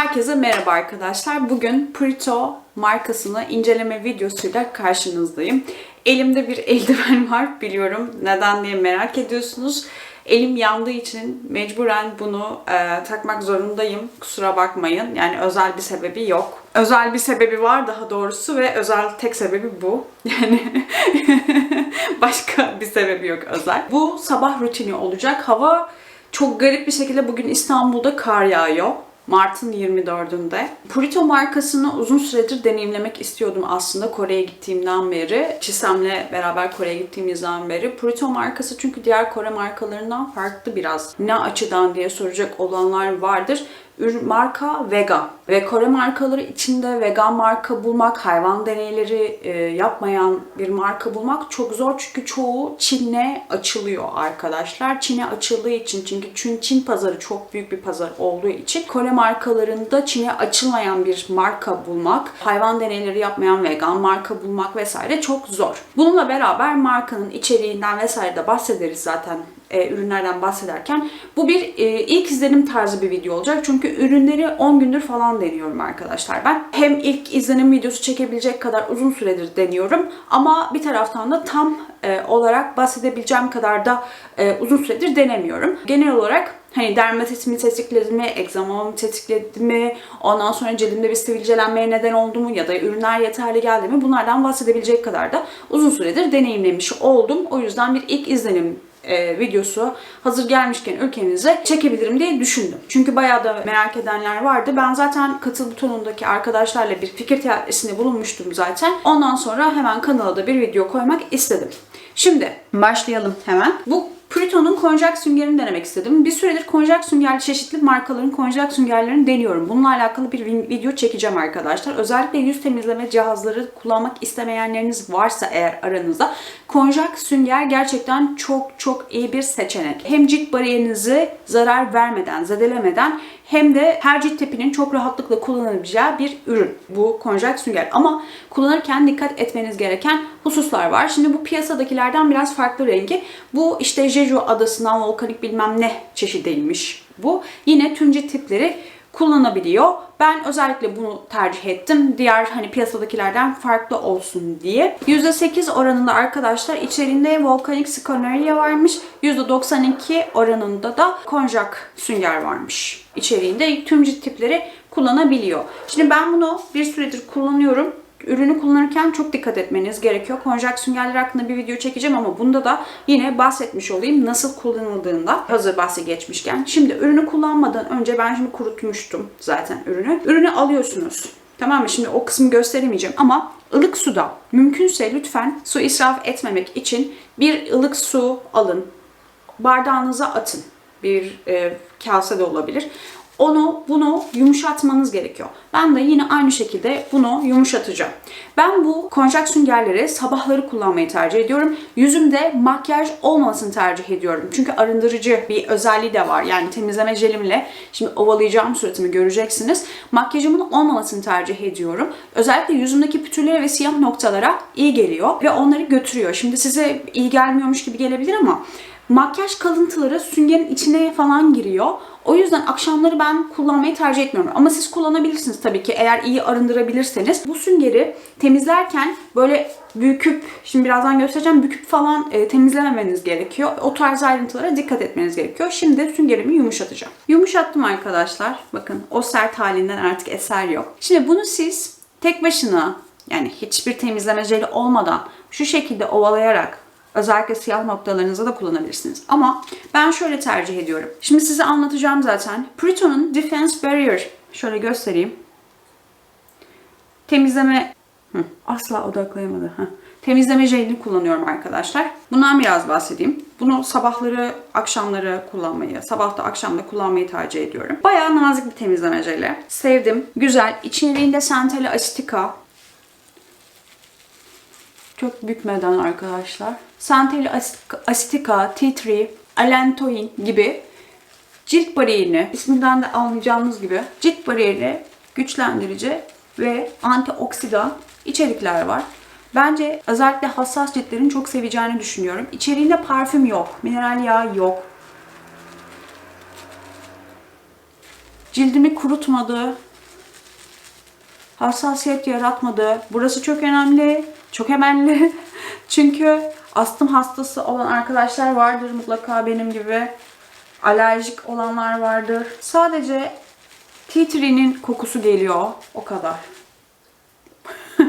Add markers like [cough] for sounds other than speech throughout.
Herkese merhaba arkadaşlar. Bugün Prito markasını inceleme videosuyla karşınızdayım. Elimde bir eldiven var biliyorum. Neden diye merak ediyorsunuz. Elim yandığı için mecburen bunu e, takmak zorundayım. Kusura bakmayın. Yani özel bir sebebi yok. Özel bir sebebi var daha doğrusu ve özel tek sebebi bu. [laughs] Yani başka bir sebebi yok özel. Bu sabah rutini olacak. Hava çok garip bir şekilde bugün İstanbul'da kar yağıyor. Mart'ın 24'ünde. Purito markasını uzun süredir deneyimlemek istiyordum aslında Kore'ye gittiğimden beri. Çisem'le beraber Kore'ye gittiğimizden beri. Purito markası çünkü diğer Kore markalarından farklı biraz. Ne açıdan diye soracak olanlar vardır. Ürün marka vegan ve Kore markaları içinde vegan marka bulmak, hayvan deneyleri e, yapmayan bir marka bulmak çok zor çünkü çoğu Çin'e açılıyor arkadaşlar. Çin'e açıldığı için çünkü Çin, Çin pazarı çok büyük bir pazar olduğu için Kore markalarında Çin'e açılmayan bir marka bulmak, hayvan deneyleri yapmayan vegan marka bulmak vesaire çok zor. Bununla beraber markanın içeriğinden vesaire de bahsederiz zaten e, ürünlerden bahsederken bu bir e, ilk izlenim tarzı bir video olacak. Çünkü ürünleri 10 gündür falan deniyorum arkadaşlar ben. Hem ilk izlenim videosu çekebilecek kadar uzun süredir deniyorum ama bir taraftan da tam e, olarak bahsedebileceğim kadar da uzun süredir denemiyorum. Genel olarak Hani dermatitimi tetikledi mi, egzamamı tetikledi mi, ondan sonra cildimde bir sivilcelenmeye neden oldu mu ya da ürünler yeterli geldi mi bunlardan bahsedebilecek kadar da uzun süredir deneyimlemiş oldum. O yüzden bir ilk izlenim e, videosu hazır gelmişken ülkenize çekebilirim diye düşündüm. Çünkü bayağı da merak edenler vardı. Ben zaten katıl butonundaki arkadaşlarla bir fikir teatisinde bulunmuştum zaten. Ondan sonra hemen kanala da bir video koymak istedim. Şimdi başlayalım hemen. Bu Pluto'nun konjak süngerini denemek istedim. Bir süredir konjak sünger, çeşitli markaların konjak süngerlerini deniyorum. Bununla alakalı bir video çekeceğim arkadaşlar. Özellikle yüz temizleme cihazları kullanmak istemeyenleriniz varsa eğer aranızda konjak sünger gerçekten çok çok iyi bir seçenek. Hem cilt bariyerinizi zarar vermeden, zedelemeden hem de her cilt tipinin çok rahatlıkla kullanabileceği bir ürün. Bu konjak sünger. Ama kullanırken dikkat etmeniz gereken hususlar var. Şimdi bu piyasadakilerden biraz farklı rengi. Bu işte Jeju adasından volkanik bilmem ne çeşidiymiş bu. Yine tüm cilt tipleri kullanabiliyor. Ben özellikle bunu tercih ettim. Diğer hani piyasadakilerden farklı olsun diye. %8 oranında arkadaşlar içerisinde volkanik sikoneria varmış. %92 oranında da konjak sünger varmış. İçeriğinde tüm cilt tipleri kullanabiliyor. Şimdi ben bunu bir süredir kullanıyorum ürünü kullanırken çok dikkat etmeniz gerekiyor. Konjak süngerler hakkında bir video çekeceğim ama bunda da yine bahsetmiş olayım nasıl kullanıldığında hazır bahsi geçmişken. Şimdi ürünü kullanmadan önce ben şimdi kurutmuştum zaten ürünü. Ürünü alıyorsunuz. Tamam mı? Şimdi o kısmı gösteremeyeceğim ama ılık suda mümkünse lütfen su israf etmemek için bir ılık su alın. Bardağınıza atın. Bir e, kase de olabilir onu bunu yumuşatmanız gerekiyor. Ben de yine aynı şekilde bunu yumuşatacağım. Ben bu konjak süngerleri sabahları kullanmayı tercih ediyorum. Yüzümde makyaj olmasını tercih ediyorum. Çünkü arındırıcı bir özelliği de var. Yani temizleme jelimle şimdi ovalayacağım suratımı göreceksiniz. Makyajımın olmamasını tercih ediyorum. Özellikle yüzümdeki pütürlere ve siyah noktalara iyi geliyor ve onları götürüyor. Şimdi size iyi gelmiyormuş gibi gelebilir ama makyaj kalıntıları süngerin içine falan giriyor. O yüzden akşamları ben kullanmayı tercih etmiyorum. Ama siz kullanabilirsiniz tabii ki eğer iyi arındırabilirseniz. Bu süngeri temizlerken böyle büküp, şimdi birazdan göstereceğim, büküp falan e, temizlememeniz gerekiyor. O tarz ayrıntılara dikkat etmeniz gerekiyor. Şimdi süngerimi yumuşatacağım. Yumuşattım arkadaşlar. Bakın o sert halinden artık eser yok. Şimdi bunu siz tek başına yani hiçbir temizleme jeli olmadan şu şekilde ovalayarak Özellikle siyah noktalarınızda da kullanabilirsiniz. Ama ben şöyle tercih ediyorum. Şimdi size anlatacağım zaten. Prito'nun Defense Barrier. Şöyle göstereyim. Temizleme... Hı, asla odaklayamadı. Hı. Temizleme jelini kullanıyorum arkadaşlar. Bundan biraz bahsedeyim. Bunu sabahları, akşamları kullanmayı, sabahta akşamda kullanmayı tercih ediyorum. Bayağı nazik bir temizleme jeli. Sevdim. Güzel. İçeriğinde Centella Acetica, çok bükmeden arkadaşlar. Centella Acetica, Tea Tree, Allantoin gibi cilt bariyerini, isminden de anlayacağınız gibi cilt bariyerini güçlendirici ve antioksidan içerikler var. Bence özellikle hassas ciltlerin çok seveceğini düşünüyorum. İçeriğinde parfüm yok, mineral yağ yok. Cildimi kurutmadı, hassasiyet yaratmadı. Burası çok önemli. Çok önemli. [laughs] Çünkü astım hastası olan arkadaşlar vardır mutlaka benim gibi. Alerjik olanlar vardır. Sadece tea tree'nin kokusu geliyor. O kadar. [laughs]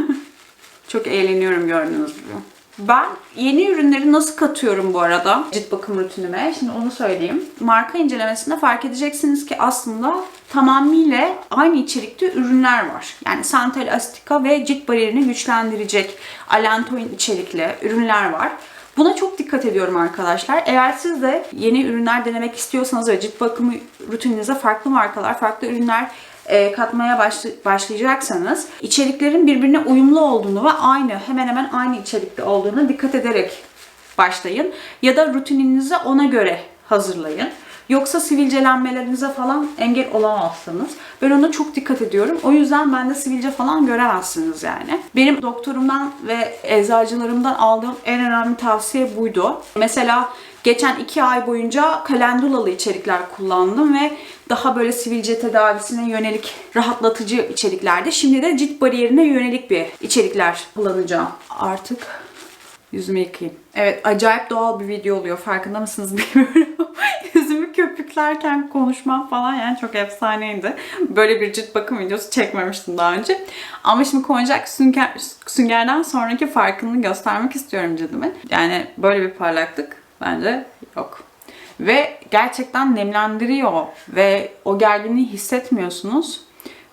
Çok eğleniyorum gördüğünüz gibi. Ben yeni ürünleri nasıl katıyorum bu arada cilt bakım rutinime? Şimdi onu söyleyeyim. Marka incelemesinde fark edeceksiniz ki aslında tamamıyla aynı içerikte ürünler var. Yani santal astika ve cilt bariyerini güçlendirecek alantoin içerikli ürünler var. Buna çok dikkat ediyorum arkadaşlar. Eğer siz de yeni ürünler denemek istiyorsanız ve cilt bakımı rutininize farklı markalar, farklı ürünler e, katmaya başlayacaksanız içeriklerin birbirine uyumlu olduğunu ve aynı hemen hemen aynı içerikte olduğunu dikkat ederek başlayın. Ya da rutininizi ona göre hazırlayın. Yoksa sivilcelenmelerinize falan engel olamazsınız. Ben ona çok dikkat ediyorum. O yüzden bende sivilce falan göremezsiniz yani. Benim doktorumdan ve eczacılarımdan aldığım en önemli tavsiye buydu. Mesela geçen iki ay boyunca kalendulalı içerikler kullandım ve daha böyle sivilce tedavisine yönelik rahatlatıcı içeriklerde. Şimdi de cilt bariyerine yönelik bir içerikler kullanacağım. Artık Yüzümü yıkayayım. Evet acayip doğal bir video oluyor. Farkında mısınız [laughs] bilmiyorum. Yüzümü köpüklerken konuşmam falan yani çok efsaneydi. Böyle bir cilt bakım videosu çekmemiştim daha önce. Ama şimdi konjak sünger, süngerden sonraki farkını göstermek istiyorum cildimin. Yani böyle bir parlaklık bence yok. Ve gerçekten nemlendiriyor ve o gerginliği hissetmiyorsunuz.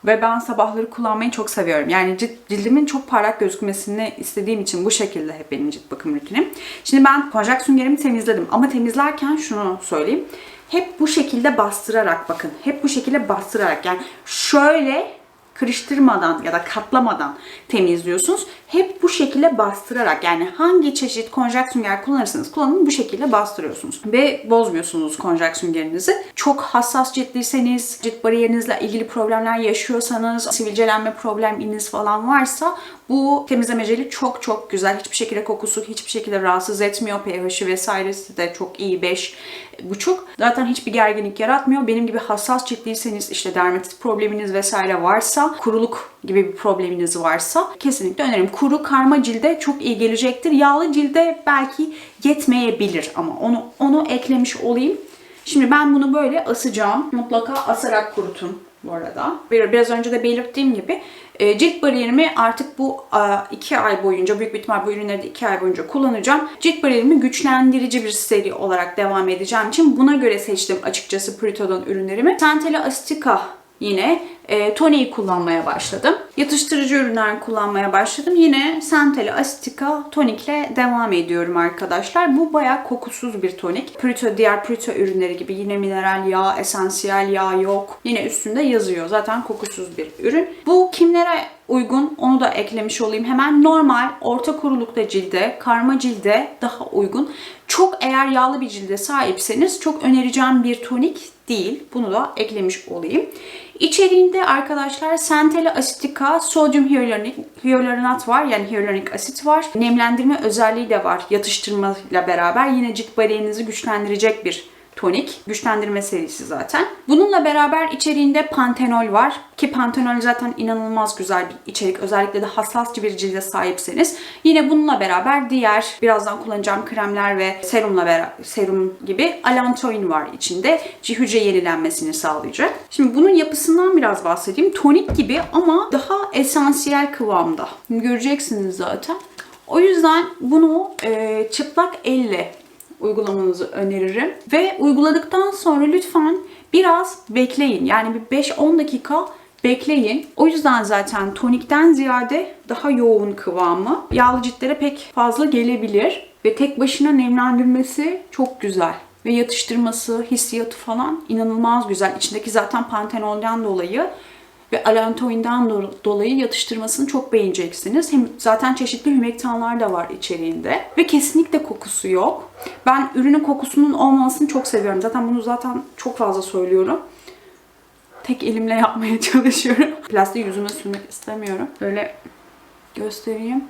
Ve ben sabahları kullanmayı çok seviyorum. Yani cildimin çok parlak gözükmesini istediğim için bu şekilde hep benim cilt bakım rutinim. Şimdi ben konjak süngerimi temizledim. Ama temizlerken şunu söyleyeyim. Hep bu şekilde bastırarak bakın. Hep bu şekilde bastırarak. Yani şöyle kırıştırmadan ya da katlamadan temizliyorsunuz. Hep bu şekilde bastırarak yani hangi çeşit konjak sünger kullanırsanız kullanın bu şekilde bastırıyorsunuz. Ve bozmuyorsunuz konjak süngerinizi. Çok hassas ciltliyseniz, cilt bariyerinizle ilgili problemler yaşıyorsanız, sivilcelenme probleminiz falan varsa bu temizleme jeli çok çok güzel. Hiçbir şekilde kokusu hiçbir şekilde rahatsız etmiyor. pH'i vesairesi de çok iyi 5 buçuk. Zaten hiçbir gerginlik yaratmıyor. Benim gibi hassas ciltliyseniz işte dermatit probleminiz vesaire varsa, kuruluk gibi bir probleminiz varsa kesinlikle öneririm. Kuru karma cilde çok iyi gelecektir. Yağlı cilde belki yetmeyebilir ama onu onu eklemiş olayım. Şimdi ben bunu böyle asacağım. Mutlaka asarak kurutun bu arada. Bir- Biraz önce de belirttiğim gibi e, cilt bariyerimi artık bu a, iki ay boyunca, büyük bir ihtimal bu ürünleri de iki ay boyunca kullanacağım. Cilt bariyerimi güçlendirici bir seri olarak devam edeceğim için buna göre seçtim açıkçası Purito'dan ürünlerimi. Centella Astica yine e, toniği kullanmaya başladım. Yatıştırıcı ürünler kullanmaya başladım. Yine Centella Astica tonikle devam ediyorum arkadaşlar. Bu bayağı kokusuz bir tonik. Purito, diğer Purito ürünleri gibi yine mineral yağ, esansiyel yağ yok. Yine üstünde yazıyor. Zaten kokusuz bir ürün. Bu kimlere uygun onu da eklemiş olayım. Hemen normal orta kurulukta cilde, karma cilde daha uygun. Çok eğer yağlı bir cilde sahipseniz çok önereceğim bir tonik değil. Bunu da eklemiş olayım. İçeriğinde arkadaşlar Centella Asitica, sodyum hyaluronat var. Yani hyaluronik asit var. Nemlendirme özelliği de var yatıştırmayla beraber. Yine cilt bariyerinizi güçlendirecek bir tonik. Güçlendirme serisi zaten. Bununla beraber içeriğinde pantenol var. Ki pantenol zaten inanılmaz güzel bir içerik. Özellikle de hassas bir cilde sahipseniz. Yine bununla beraber diğer birazdan kullanacağım kremler ve serumla beraber serum gibi alantoin var içinde. Hücre yenilenmesini sağlayacak. Şimdi bunun yapısından biraz bahsedeyim. Tonik gibi ama daha esansiyel kıvamda. Göreceksiniz zaten. O yüzden bunu e, çıplak elle uygulamanızı öneririm. Ve uyguladıktan sonra lütfen biraz bekleyin. Yani bir 5-10 dakika bekleyin. O yüzden zaten tonikten ziyade daha yoğun kıvamı yağlı ciltlere pek fazla gelebilir. Ve tek başına nemlendirmesi çok güzel. Ve yatıştırması, hissiyatı falan inanılmaz güzel. İçindeki zaten pantenolden dolayı ve alantoinden do- dolayı yatıştırmasını çok beğeneceksiniz. Hem zaten çeşitli hümektanlar da var içeriğinde. Ve kesinlikle kokusu yok. Ben ürünün kokusunun olmamasını çok seviyorum. Zaten bunu zaten çok fazla söylüyorum. Tek elimle yapmaya [laughs] çalışıyorum. Plastiği yüzüme sürmek istemiyorum. Böyle göstereyim.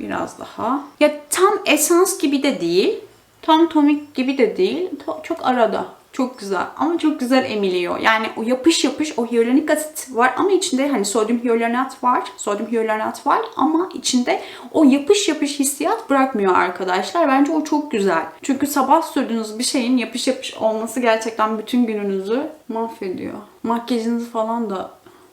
Biraz daha. Ya tam esans gibi de değil. Tam tonik gibi de değil. Çok arada. Çok güzel ama çok güzel emiliyor. Yani o yapış yapış o hyaluronik asit var ama içinde hani sodyum hyaluronat var. Sodyum hyaluronat var ama içinde o yapış yapış hissiyat bırakmıyor arkadaşlar. Bence o çok güzel. Çünkü sabah sürdüğünüz bir şeyin yapış yapış olması gerçekten bütün gününüzü mahvediyor. Makyajınızı falan da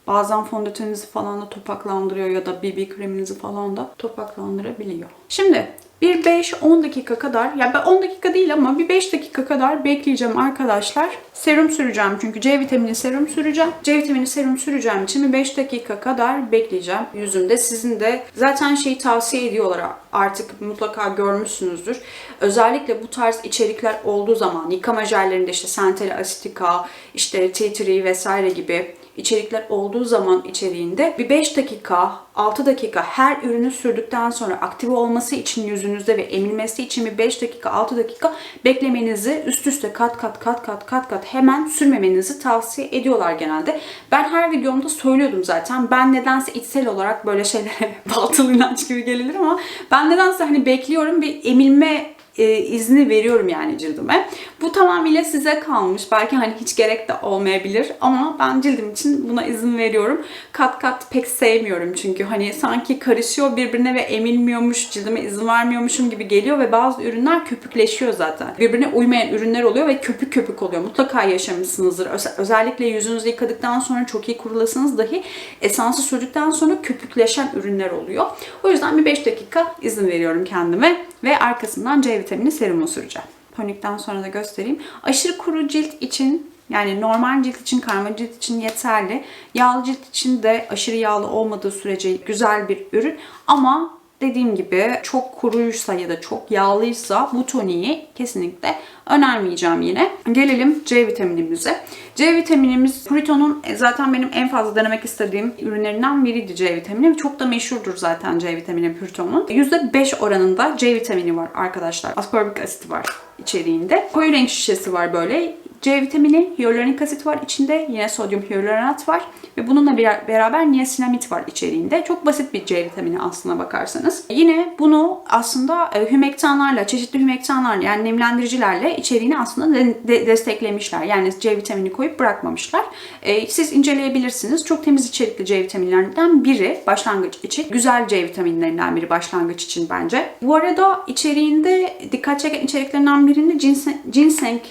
Bazen fondöteninizi falan da topaklandırıyor ya da BB kreminizi falan da topaklandırabiliyor. Şimdi bir 5-10 dakika kadar, ya ben 10 dakika değil ama bir 5 dakika kadar bekleyeceğim arkadaşlar. Serum süreceğim çünkü C vitamini serum süreceğim. C vitamini serum süreceğim için bir 5 dakika kadar bekleyeceğim yüzümde. Sizin de zaten şeyi tavsiye ediyorlar artık mutlaka görmüşsünüzdür. Özellikle bu tarz içerikler olduğu zaman yıkama jellerinde işte senteli asitika, işte tea tree vesaire gibi içerikler olduğu zaman içeriğinde bir 5 dakika, 6 dakika her ürünü sürdükten sonra aktive olması için yüzünüzde ve emilmesi için bir 5 dakika, 6 dakika beklemenizi üst üste kat kat kat kat kat kat hemen sürmemenizi tavsiye ediyorlar genelde. Ben her videomda söylüyordum zaten. Ben nedense içsel olarak böyle şeylere [laughs] batıl inanç gibi gelebilir ama ben nedense hani bekliyorum bir emilme e, izni veriyorum yani cildime. Bu tamamıyla size kalmış. Belki hani hiç gerek de olmayabilir ama ben cildim için buna izin veriyorum. Kat kat pek sevmiyorum çünkü hani sanki karışıyor birbirine ve emilmiyormuş, cildime izin vermiyormuşum gibi geliyor ve bazı ürünler köpükleşiyor zaten. Birbirine uymayan ürünler oluyor ve köpük köpük oluyor. Mutlaka yaşamışsınızdır. Öz- özellikle yüzünüzü yıkadıktan sonra çok iyi kurulasanız dahi esansı sürdükten sonra köpükleşen ürünler oluyor. O yüzden bir 5 dakika izin veriyorum kendime ve arkasından C vitamini serumu süreceğim. Tonikten sonra da göstereyim. Aşırı kuru cilt için yani normal cilt için, karma cilt için yeterli. Yağlı cilt için de aşırı yağlı olmadığı sürece güzel bir ürün. Ama dediğim gibi çok kuruysa ya da çok yağlıysa bu toniği kesinlikle önermeyeceğim yine. Gelelim C vitaminimize. C vitaminimiz Purito'nun zaten benim en fazla denemek istediğim ürünlerinden biriydi C vitamini. Çok da meşhurdur zaten C vitamini Purito'nun. %5 oranında C vitamini var arkadaşlar. Ascorbic asit var içeriğinde. Koyu renk şişesi var böyle. C vitamini, hyaluronik asit var içinde. Yine sodyum hyaluronat var. Ve bununla beraber niasinamid var içeriğinde. Çok basit bir C vitamini aslına bakarsanız. Yine bunu aslında e, hümektanlarla, çeşitli hümektanlarla yani nemlendiricilerle içeriğini aslında de- de- desteklemişler. Yani C vitamini koyup bırakmamışlar. E, siz inceleyebilirsiniz. Çok temiz içerikli C vitaminlerinden biri başlangıç için. Güzel C vitaminlerinden biri başlangıç için bence. Bu arada içeriğinde dikkat çeken içeriklerinden birinde ginseng, ginseng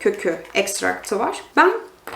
kökü ekstraktı var. Ben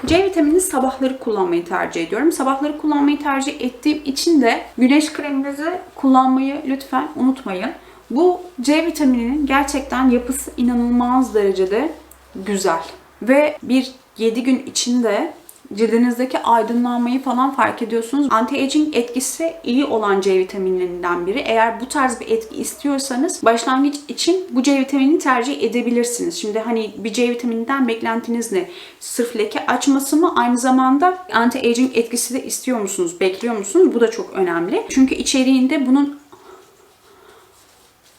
C vitaminini sabahları kullanmayı tercih ediyorum. Sabahları kullanmayı tercih ettiğim için de güneş kreminizi kullanmayı lütfen unutmayın. Bu C vitamininin gerçekten yapısı inanılmaz derecede güzel. Ve bir 7 gün içinde cildinizdeki aydınlanmayı falan fark ediyorsunuz. Anti-aging etkisi iyi olan C vitaminlerinden biri. Eğer bu tarz bir etki istiyorsanız başlangıç için bu C vitaminini tercih edebilirsiniz. Şimdi hani bir C vitamininden beklentiniz ne? Sırf leke açması mı? Aynı zamanda anti-aging etkisi de istiyor musunuz? Bekliyor musunuz? Bu da çok önemli. Çünkü içeriğinde bunun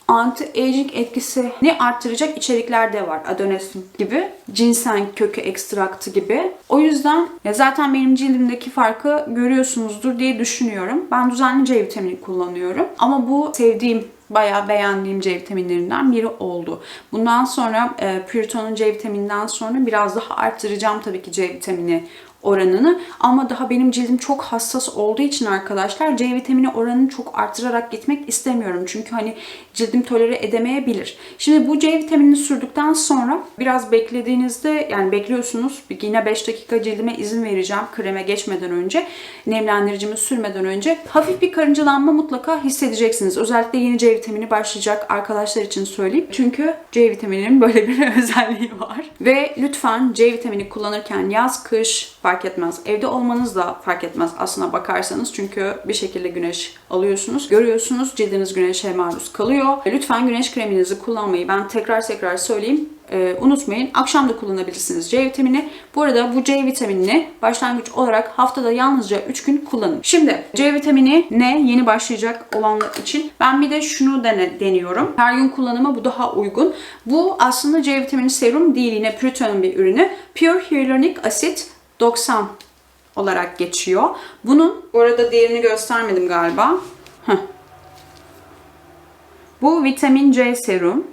anti-aging etkisini arttıracak içerikler de var. Adonesin gibi, ginseng kökü ekstraktı gibi. O yüzden ya zaten benim cildimdeki farkı görüyorsunuzdur diye düşünüyorum. Ben düzenli C vitamini kullanıyorum. Ama bu sevdiğim bayağı beğendiğim C vitaminlerinden biri oldu. Bundan sonra e, Purito'nun C vitamininden sonra biraz daha arttıracağım tabii ki C vitamini oranını ama daha benim cildim çok hassas olduğu için arkadaşlar C vitamini oranını çok artırarak gitmek istemiyorum. Çünkü hani cildim tolere edemeyebilir. Şimdi bu C vitaminini sürdükten sonra biraz beklediğinizde yani bekliyorsunuz yine 5 dakika cildime izin vereceğim kreme geçmeden önce nemlendiricimi sürmeden önce hafif bir karıncalanma mutlaka hissedeceksiniz. Özellikle yeni C vitamini başlayacak arkadaşlar için söyleyeyim. Çünkü C vitamininin böyle bir [laughs] özelliği var. Ve lütfen C vitamini kullanırken yaz kış fark etmez. Evde olmanız da fark etmez aslına bakarsanız. Çünkü bir şekilde güneş alıyorsunuz. Görüyorsunuz cildiniz güneşe maruz kalıyor. Lütfen güneş kreminizi kullanmayı ben tekrar tekrar söyleyeyim. Ee, unutmayın. Akşam da kullanabilirsiniz C vitamini. Bu arada bu C vitaminini başlangıç olarak haftada yalnızca 3 gün kullanın. Şimdi C vitamini ne? Yeni başlayacak olanlar için. Ben bir de şunu dene, deniyorum. Her gün kullanıma bu daha uygun. Bu aslında C vitamini serum değil. Yine Purito'nun bir ürünü. Pure Hyaluronic Acid 90 olarak geçiyor. Bunun bu arada diğerini göstermedim galiba. Heh. Bu vitamin C serum.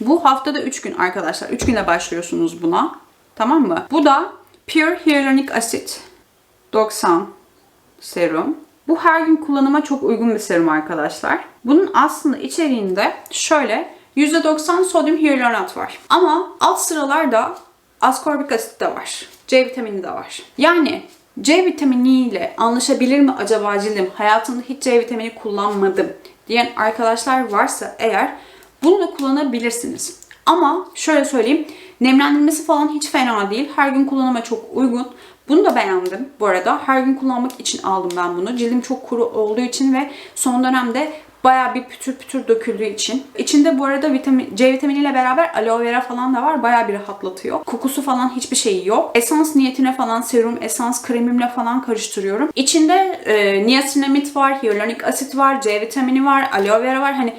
Bu haftada 3 gün arkadaşlar. 3 güne başlıyorsunuz buna. Tamam mı? Bu da Pure Hyaluronic Acid 90 serum. Bu her gün kullanıma çok uygun bir serum arkadaşlar. Bunun aslında içeriğinde şöyle %90 sodyum hyaluronat var. Ama alt sıralarda askorbic asit de var. C vitamini de var. Yani C vitaminiyle anlaşabilir mi acaba cildim? Hayatımda hiç C vitamini kullanmadım diyen arkadaşlar varsa eğer bunu da kullanabilirsiniz. Ama şöyle söyleyeyim. Nemlendirmesi falan hiç fena değil. Her gün kullanıma çok uygun. Bunu da beğendim bu arada. Her gün kullanmak için aldım ben bunu. Cildim çok kuru olduğu için ve son dönemde bayağı bir pütür pütür döküldüğü için. İçinde bu arada vitamin, C vitaminiyle beraber aloe vera falan da var. Bayağı bir rahatlatıyor. Kokusu falan hiçbir şeyi yok. Esans niyetine falan serum, esans kremimle falan karıştırıyorum. İçinde e, niacinamide var, hyaluronik asit var, C vitamini var, aloe vera var. Hani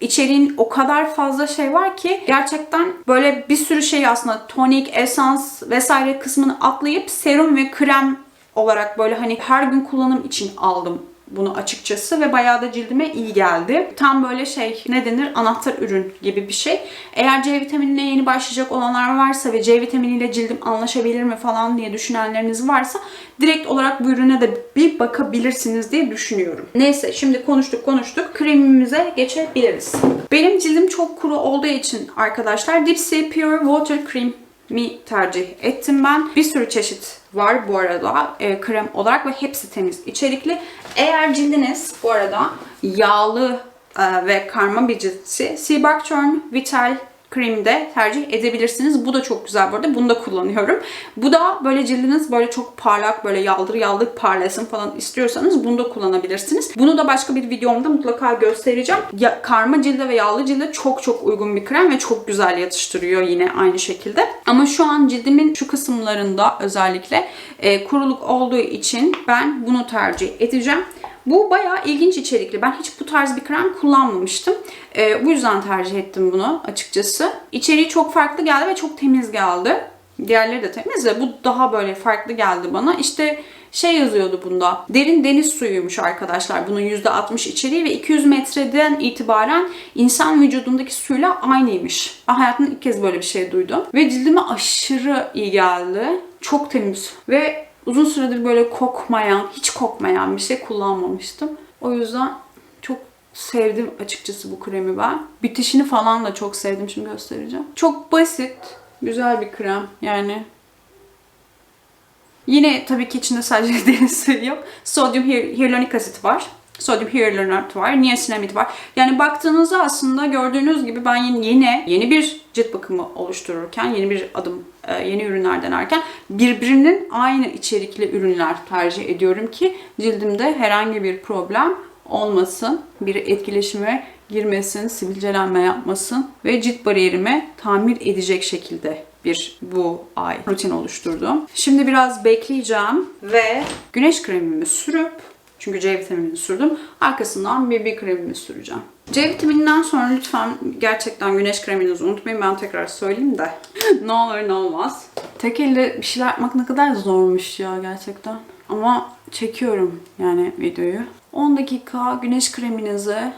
içeriğin o kadar fazla şey var ki gerçekten böyle bir sürü şey aslında tonik, esans vesaire kısmını atlayıp serum ve krem olarak böyle hani her gün kullanım için aldım bunu açıkçası ve bayağı da cildime iyi geldi. Tam böyle şey ne denir anahtar ürün gibi bir şey. Eğer C vitaminine yeni başlayacak olanlar varsa ve C vitaminiyle cildim anlaşabilir mi falan diye düşünenleriniz varsa direkt olarak bu ürüne de bir bakabilirsiniz diye düşünüyorum. Neyse şimdi konuştuk konuştuk. Kremimize geçebiliriz. Benim cildim çok kuru olduğu için arkadaşlar Dipsy Pure Water Cream mi tercih ettim ben. Bir sürü çeşit var bu arada e, krem olarak ve hepsi temiz içerikli. Eğer cildiniz bu arada yağlı e, ve karma bir ciltsi Seabark Turn Vital kremi de tercih edebilirsiniz. Bu da çok güzel bu arada. Bunu da kullanıyorum. Bu da böyle cildiniz böyle çok parlak böyle yaldır yaldır parlasın falan istiyorsanız bunu da kullanabilirsiniz. Bunu da başka bir videomda mutlaka göstereceğim. Ya, karma cilde ve yağlı cilde çok çok uygun bir krem ve çok güzel yatıştırıyor yine aynı şekilde. Ama şu an cildimin şu kısımlarında özellikle e, kuruluk olduğu için ben bunu tercih edeceğim. Bu bayağı ilginç içerikli. Ben hiç bu tarz bir krem kullanmamıştım. Ee, bu yüzden tercih ettim bunu açıkçası. İçeriği çok farklı geldi ve çok temiz geldi. Diğerleri de temiz de bu daha böyle farklı geldi bana. İşte şey yazıyordu bunda. Derin deniz suyuymuş arkadaşlar. Bunun %60 içeriği ve 200 metreden itibaren insan vücudundaki suyla aynıymış. Ben hayatımda ilk kez böyle bir şey duydum. Ve cildime aşırı iyi geldi. Çok temiz. Ve uzun süredir böyle kokmayan, hiç kokmayan bir şey kullanmamıştım. O yüzden çok sevdim açıkçası bu kremi ben. Bitişini falan da çok sevdim. Şimdi göstereceğim. Çok basit, güzel bir krem. Yani Yine tabii ki içinde sadece [laughs] deniz suyu yok. Sodyum hyaluronik asit var. Sodyum hyaluronat var, niacinamid var. Yani baktığınızda aslında gördüğünüz gibi ben yine yeni bir cilt bakımı oluştururken, yeni bir adım, e, yeni ürünler denerken birbirinin aynı içerikli ürünler tercih ediyorum ki cildimde herhangi bir problem olmasın, bir etkileşime girmesin, sivilcelenme yapmasın ve cilt bariyerimi tamir edecek şekilde bir bu ay rutin oluşturdum. Şimdi biraz bekleyeceğim ve güneş kremimi sürüp çünkü C vitaminini sürdüm. Arkasından BB kremimi süreceğim. C vitamininden sonra lütfen gerçekten güneş kreminizi unutmayın. Ben tekrar söyleyeyim de. [laughs] ne olur ne olmaz. Tek elle bir şeyler yapmak ne kadar zormuş ya gerçekten. Ama çekiyorum yani videoyu. 10 dakika güneş kreminizi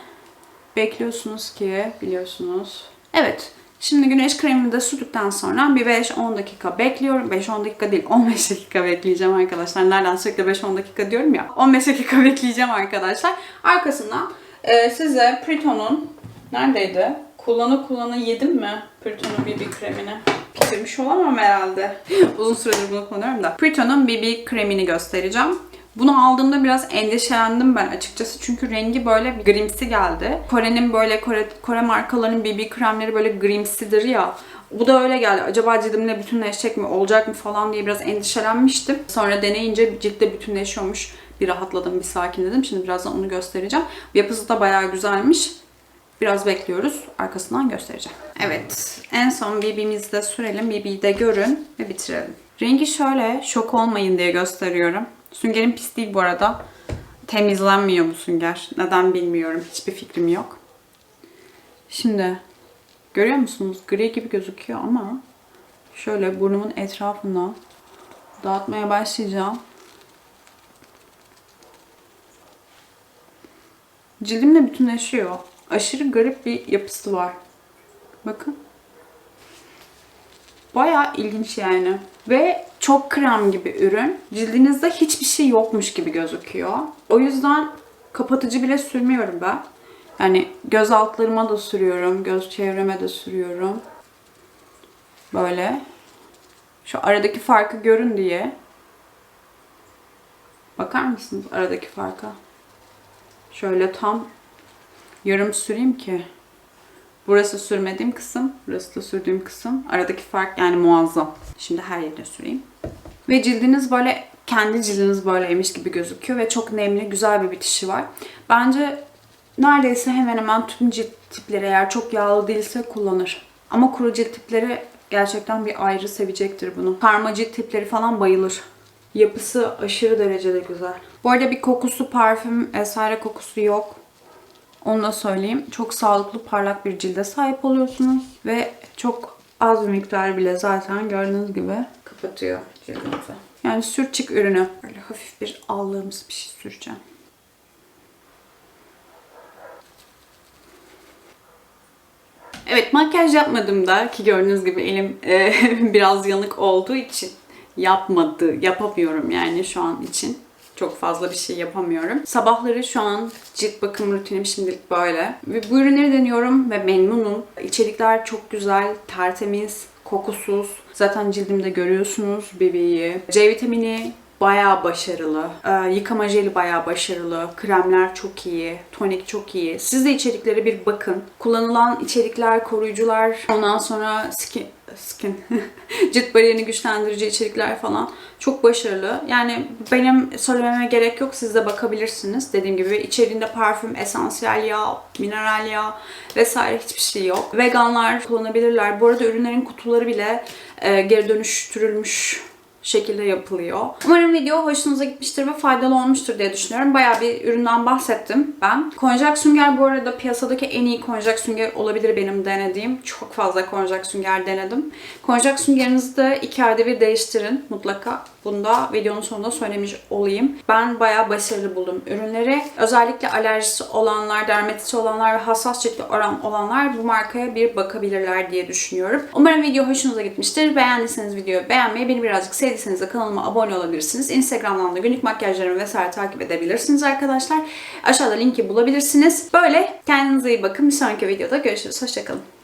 bekliyorsunuz ki biliyorsunuz. Evet. Şimdi güneş kremini de sürdükten sonra bir 5-10 dakika bekliyorum. 5-10 dakika değil 15 dakika bekleyeceğim arkadaşlar. Nereden sürekli 5-10 dakika diyorum ya. 15 dakika [laughs] bekleyeceğim arkadaşlar. Arkasından e, size Priton'un neredeydi? Kullanı kullanı yedim mi Priton'un BB kremini? Bitirmiş olamam herhalde. [laughs] Uzun süredir bunu kullanıyorum da. Priton'un BB kremini göstereceğim. Bunu aldığımda biraz endişelendim ben açıkçası. Çünkü rengi böyle grimsi geldi. Kore'nin böyle Kore, Kore markalarının BB kremleri böyle grimsidir ya. Bu da öyle geldi. Acaba cildimle bütünleşecek mi, olacak mı falan diye biraz endişelenmiştim. Sonra deneyince ciltte bütünleşiyormuş. Bir rahatladım, bir sakinledim. Şimdi birazdan onu göstereceğim. Yapısı da bayağı güzelmiş. Biraz bekliyoruz. Arkasından göstereceğim. Evet. En son BB'mizi de sürelim. BB'yi de görün ve bitirelim. Rengi şöyle şok olmayın diye gösteriyorum. Süngerin pis değil bu arada. Temizlenmiyor bu sünger. Neden bilmiyorum. Hiçbir fikrim yok. Şimdi görüyor musunuz? Gri gibi gözüküyor ama şöyle burnumun etrafına dağıtmaya başlayacağım. Cildimle bütünleşiyor. Aşırı garip bir yapısı var. Bakın. Bayağı ilginç yani. Ve çok krem gibi ürün. Cildinizde hiçbir şey yokmuş gibi gözüküyor. O yüzden kapatıcı bile sürmüyorum ben. Yani göz altlarıma da sürüyorum, göz çevreme de sürüyorum. Böyle. Şu aradaki farkı görün diye. Bakar mısınız aradaki farka? Şöyle tam yarım süreyim ki. Burası sürmediğim kısım, burası da sürdüğüm kısım. Aradaki fark yani muazzam. Şimdi her yerine süreyim. Ve cildiniz böyle kendi cildiniz böyleymiş gibi gözüküyor ve çok nemli, güzel bir bitişi var. Bence neredeyse hemen hemen tüm cilt tipleri eğer çok yağlı değilse kullanır. Ama kuru cilt tipleri gerçekten bir ayrı sevecektir bunu. Karma cilt tipleri falan bayılır. Yapısı aşırı derecede güzel. Bu arada bir kokusu, parfüm vesaire kokusu yok. Onu da söyleyeyim. Çok sağlıklı, parlak bir cilde sahip oluyorsunuz. Ve çok az bir miktar bile zaten gördüğünüz gibi kapatıyor cildinizi. Yani sürçük ürünü. Böyle hafif bir allığımız bir şey süreceğim. Evet makyaj yapmadığımda ki gördüğünüz gibi elim [laughs] e, biraz yanık olduğu için yapmadı, yapamıyorum yani şu an için. Çok fazla bir şey yapamıyorum. Sabahları şu an cilt bakım rutinim şimdilik böyle. Ve bu ürünleri deniyorum ve memnunum. İçerikler çok güzel, tertemiz, kokusuz. Zaten cildimde görüyorsunuz bebeği. C vitamini bayağı başarılı. Ee, yıkama jeli bayağı başarılı. Kremler çok iyi. Tonik çok iyi. Siz de içeriklere bir bakın. Kullanılan içerikler, koruyucular, ondan sonra skin, skin [laughs] cilt bariyerini güçlendirici içerikler falan çok başarılı. Yani benim söylememe gerek yok. Siz de bakabilirsiniz. Dediğim gibi içeriğinde parfüm, esansiyel yağ, mineral yağ vesaire hiçbir şey yok. Veganlar kullanabilirler. Bu arada ürünlerin kutuları bile e, geri dönüştürülmüş şekilde yapılıyor. Umarım video hoşunuza gitmiştir ve faydalı olmuştur diye düşünüyorum. Bayağı bir üründen bahsettim ben. Konjak sünger bu arada piyasadaki en iyi konjak sünger olabilir benim denediğim. Çok fazla konjak sünger denedim. Konjak süngerinizi de iki ayda bir değiştirin mutlaka. Bunu da videonun sonunda söylemiş olayım. Ben bayağı başarılı buldum ürünleri. Özellikle alerjisi olanlar, dermatiti olanlar ve hassas ciltli oran olanlar bu markaya bir bakabilirler diye düşünüyorum. Umarım video hoşunuza gitmiştir. Beğendiyseniz videoyu beğenmeyi, beni birazcık sevdiyseniz de kanalıma abone olabilirsiniz. Instagram'dan da günlük makyajlarımı vesaire takip edebilirsiniz arkadaşlar. Aşağıda linki bulabilirsiniz. Böyle kendinize iyi bakın. Bir sonraki videoda görüşürüz. Hoşçakalın.